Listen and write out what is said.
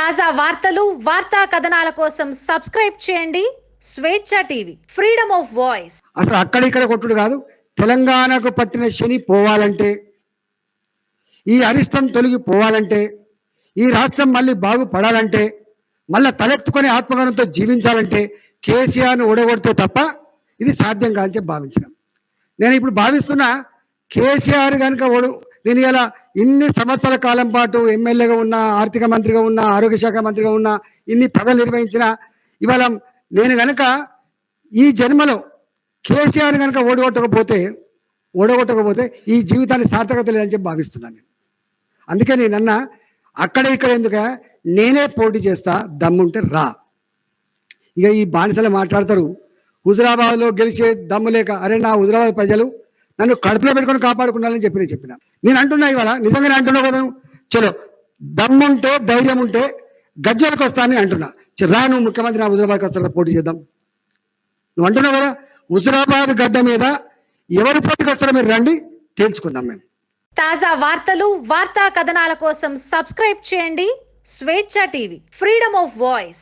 తాజా వార్తలు వార్తా కథనాల కోసం సబ్స్క్రైబ్ చేయండి. స్వేచ్ఛ టీవీ ఫ్రీడమ్ ఆఫ్ వాయిస్. అసలు అక్కడిక్కడ కొట్టుడు కాదు తెలంగాణకు పట్టిన శని పోవాలంటే ఈ అరిష్టం తొలగి పోవాలంటే ఈ రాష్ట్రం మళ్ళీ బాగుపడాలంటే మళ్ళీ తలెత్తుకొని ఆత్మగౌరవంతో జీవించాలంటే కేసీఆర్ను ఓడగొడితే తప్ప ఇది సాధ్యం కాదని చెప్పి నేను ఇప్పుడు భావిస్తున్నా కేసీఆర్ కనుక ఓడు నేను ఇలా ఇన్ని సంవత్సరాల కాలం పాటు ఎమ్మెల్యేగా ఉన్నా ఆర్థిక మంత్రిగా ఉన్నా ఆరోగ్య శాఖ మంత్రిగా ఉన్నా ఇన్ని పదవులు నిర్వహించిన ఇవాళ నేను గనక ఈ జన్మలో కేసీఆర్ కనుక ఓడగొట్టకపోతే ఓడగొట్టకపోతే ఈ జీవితాన్ని సార్థకత లేదని చెప్పి భావిస్తున్నాను నేను. అందుకే నేను అన్న అక్కడ ఇక్కడ ఎందుక నేనే పోటీ చేస్తా దమ్ముంటే రా. ఇక ఈ బానిసలు మాట్లాడతారు హుజరాబాద్లో గెలిచే దమ్ము లేక అరే నా హుజరాబాద్ ప్రజలు నన్ను కడుపులో పెట్టుకొని కాపాడుకున్నారని చెప్పి నేను చెప్పిన. నేను అంటున్నా ఇవాళ నిజంగానే అంటున్నావు కదా చలో చలో దమ్ముంటే ధైర్యం ఉంటే గజ్జలకు వస్తానని అంటున్నా. రాను రా నువ్వు ముఖ్యమంత్రి నా హుజరాబాద్కి వస్తా పోటీ చేద్దాం. నువ్వు అంటున్నావు కదా హుజరాబాద్ గడ్డ మీద ఎవరు పోటీకి వస్తారో మీరు రండి తేల్చుకుందాం మేము. తాజా వార్తలు వార్తా కథనాల కోసం సబ్స్క్రైబ్ చేయండి స్వేచ్ఛ టీవీ. Freedom of voice